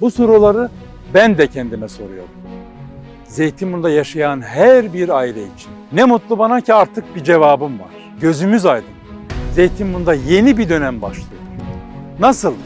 Bu soruları ben de kendime soruyorum. Zeytinburnu'da yaşayan her bir aile için. Ne mutlu bana ki artık bir cevabım var. Gözümüz aydın. Zeytinburnu'da yeni bir dönem başlıyor. Nasıl mı?